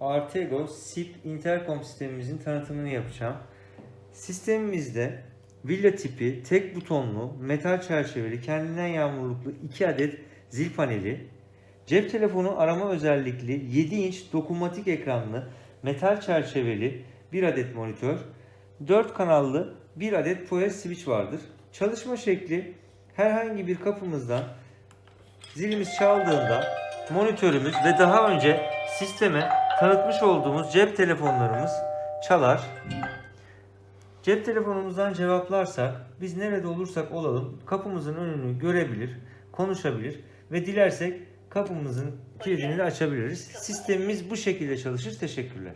Artego SIP intercom sistemimizin tanıtımını yapacağım. Sistemimizde villa tipi, tek butonlu, metal çerçeveli, kendinden yağmurluklu 2 adet zil paneli, cep telefonu arama özellikli 7 inç dokunmatik ekranlı, metal çerçeveli 1 adet monitör, 4 kanallı 1 adet POE switch vardır. Çalışma şekli herhangi bir kapımızdan zilimiz çaldığında monitörümüz ve daha önce sisteme tanıtmış olduğumuz cep telefonlarımız çalar. Cep telefonumuzdan cevaplarsak biz nerede olursak olalım kapımızın önünü görebilir, konuşabilir ve dilersek kapımızın kilidini de açabiliriz. Sistemimiz bu şekilde çalışır. Teşekkürler.